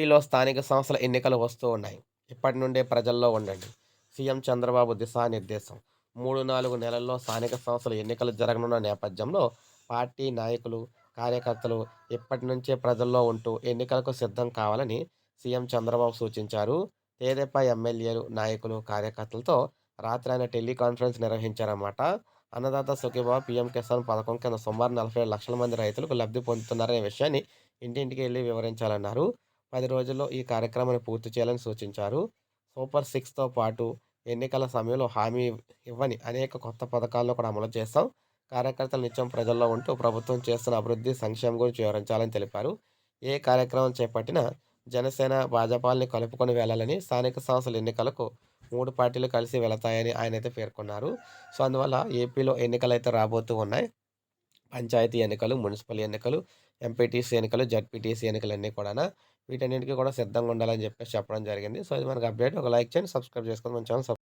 ఏపీలో స్థానిక సంస్థల ఎన్నికలు వస్తూ ఉన్నాయి. ఇప్పటి నుండే ప్రజల్లో ఉండండి. సీఎం చంద్రబాబు దిశానిర్దేశం. మూడు నాలుగు నెలల్లో స్థానిక సంస్థల ఎన్నికలు జరగనున్న నేపథ్యంలో పార్టీ నాయకులు కార్యకర్తలు ఇప్పటి నుంచే ప్రజల్లో ఉంటూ ఎన్నికలకు సిద్ధం కావాలని సీఎం చంద్రబాబు సూచించారు. తేదెపా ఎమ్మెల్యేలు నాయకులు కార్యకర్తలతో రాత్రి ఆయన టెలికాన్ఫరెన్స్ నిర్వహించారన్నమాట. అన్నదాత సుఖీబాబు పీఎం కిసాన్ పథకం కింద సుమారు నలభై లక్షల మంది రైతులకు లబ్ధి పొందుతున్నారనే విషయాన్ని ఇంటింటికి వెళ్ళి వివరించాలన్నారు. పది రోజుల్లో ఈ కార్యక్రమాన్ని పూర్తి చేయాలని సూచించారు. సూపర్ సిక్స్తో పాటు ఎన్నికల సమయంలో హామీ ఇవ్వని అనేక కొత్త పథకాల్లో కూడా అమలు చేస్తాం కార్యకర్తలు నిత్యం ప్రజల్లో ఉంటూ ప్రభుత్వం చేస్తున్న అభివృద్ధి సంక్షేమం గురించి వివరించాలని తెలిపారు. ఏ కార్యక్రమం చేపట్టినా జనసేన భాజపాల్ని కలుపుకొని వెళ్ళాలని స్థానిక సంస్థల ఎన్నికలకు మూడు పార్టీలు కలిసి వెళతాయని ఆయన అయితే పేర్కొన్నారు. సో అందువల్ల ఏపీలో ఎన్నికలు అయితే రాబోతూ ఉన్నాయి. పంచాయతీ ఎన్నికలు మున్సిపల్ ఎన్నికలు ఎంపీటీసీ ఎన్నికలు జడ్పీటీసీ ఎన్నికలు అన్నీ కూడా వీటన్నిటికీ కూడా సిద్ధంగా ఉండాలని చెప్పేసి చెప్పడం జరిగింది. సో ఇది మనకు అప్డేట్. ఒక లైక్ చేయండి సబ్స్క్రైబ్ చేసుకోండి. మన ఛానల్